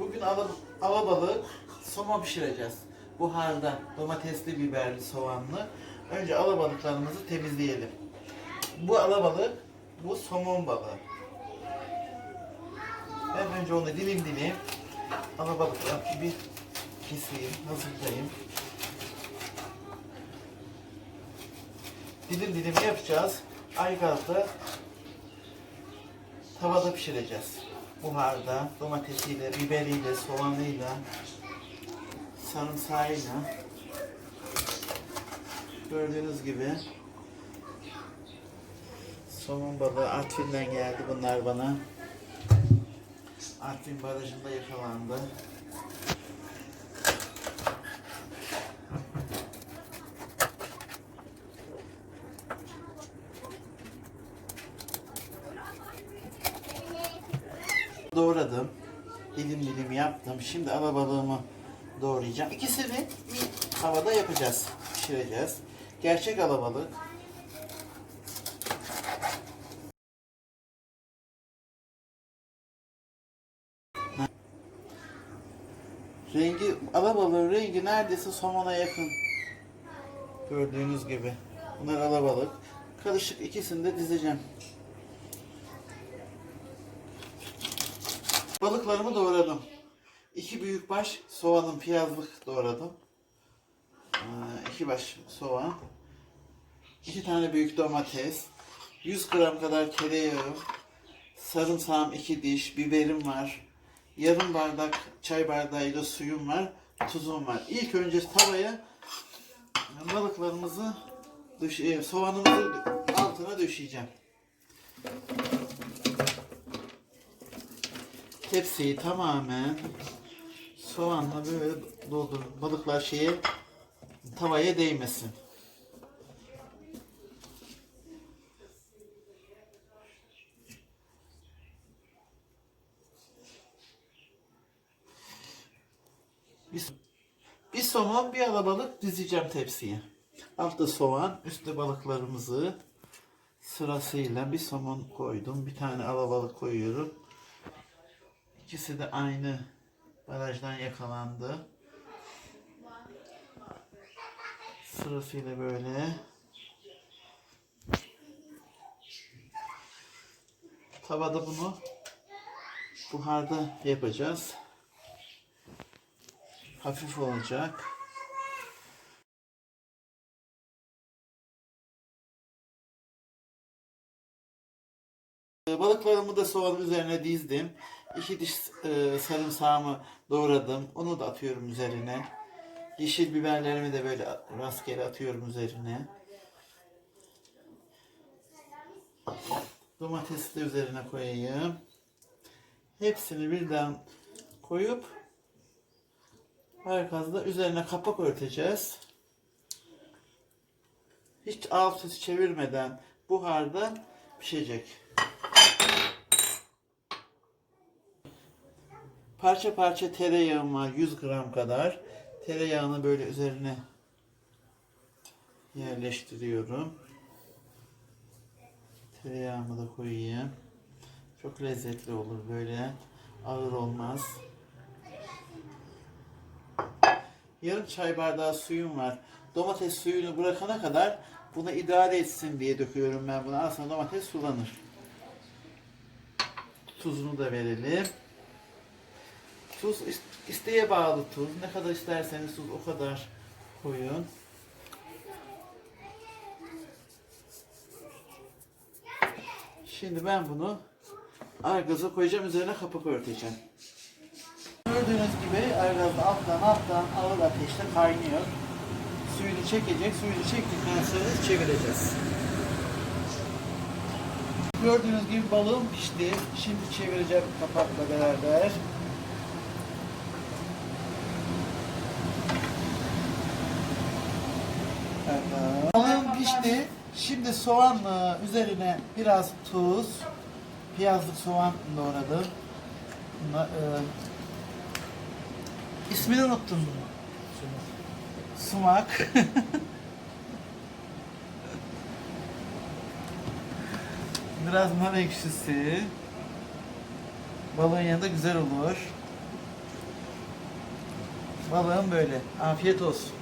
Bugün ala, alabalık somon pişireceğiz. Buharda domatesli, biberli, soğanlı. Önce alabalıklarımızı temizleyelim. Bu alabalık, bu somon balığı. Ben önce onu dilim dilim alabalıkları bir keseyim, hazırlayayım. Dilim dilim yapacağız. Aygal'da tavada pişireceğiz. Buharda domatesiyle, biberiyle, soğanıyla, sarımsağıyla gördüğünüz gibi somon balığı Artvin'den geldi bunlar bana. Artvin barajında yakalandı. Doğradım. Dilim dilim yaptım. Şimdi alabalığımı doğrayacağım. İkisini bir havada yapacağız. Pişireceğiz. Gerçek alabalık. Rengi, alabalığın rengi neredeyse somona yakın. Gördüğünüz gibi. Bunlar alabalık. Karışık ikisini de dizeceğim. Balıklarımı doğradım. İki büyük baş soğanın piyazlık doğradım. Ee, iki baş soğan. iki tane büyük domates. 100 gram kadar tereyağı. Sarımsağım iki diş. Biberim var. Yarım bardak çay bardağıyla suyum var. Tuzum var. İlk önce tavaya balıklarımızı e, soğanımızı altına döşeyeceğim. Tepsiyi tamamen soğanla böyle doldur. Balıklar şeye tavaya değmesin. Bir, bir somon, bir alabalık dizeceğim tepsiye. Altta soğan, üstte balıklarımızı sırasıyla bir somon koydum. Bir tane alabalık koyuyorum. İkisi de aynı barajdan yakalandı. Sırasıyla böyle. Tavada bunu buharda yapacağız. Hafif olacak. Balıklarımı da soğanın üzerine dizdim. İki diş e, sarımsağımı doğradım. Onu da atıyorum üzerine. Yeşil biberlerimi de böyle rastgele atıyorum üzerine. Domatesi de üzerine koyayım. Hepsini birden koyup arkasında üzerine kapak örteceğiz. Hiç alt üst çevirmeden buharda pişecek. Parça parça tereyağım var 100 gram kadar. Tereyağını böyle üzerine yerleştiriyorum. Tereyağımı da koyayım. Çok lezzetli olur böyle. Ağır olmaz. Yarım çay bardağı suyum var. Domates suyunu bırakana kadar bunu idare etsin diye döküyorum ben bunu. Aslında domates sulanır. Tuzunu da verelim. Tuz is- isteğe bağlı tuz. Ne kadar isterseniz tuz o kadar koyun. Şimdi ben bunu argaza koyacağım. Üzerine kapak örteceğim. Gördüğünüz gibi argaz alttan alttan ağır ateşte kaynıyor. Suyunu çekecek. Suyunu çektikten sonra çevireceğiz. Gördüğünüz gibi balığım pişti. Şimdi çevireceğim kapakla beraber. Balığım pişti. Şimdi soğanla üzerine biraz tuz, piyazlık soğan doğradım. Buna, e, ismini unuttum. Sumak. biraz nar ekşisi. Balığın yanında güzel olur. Balığım böyle. Afiyet olsun.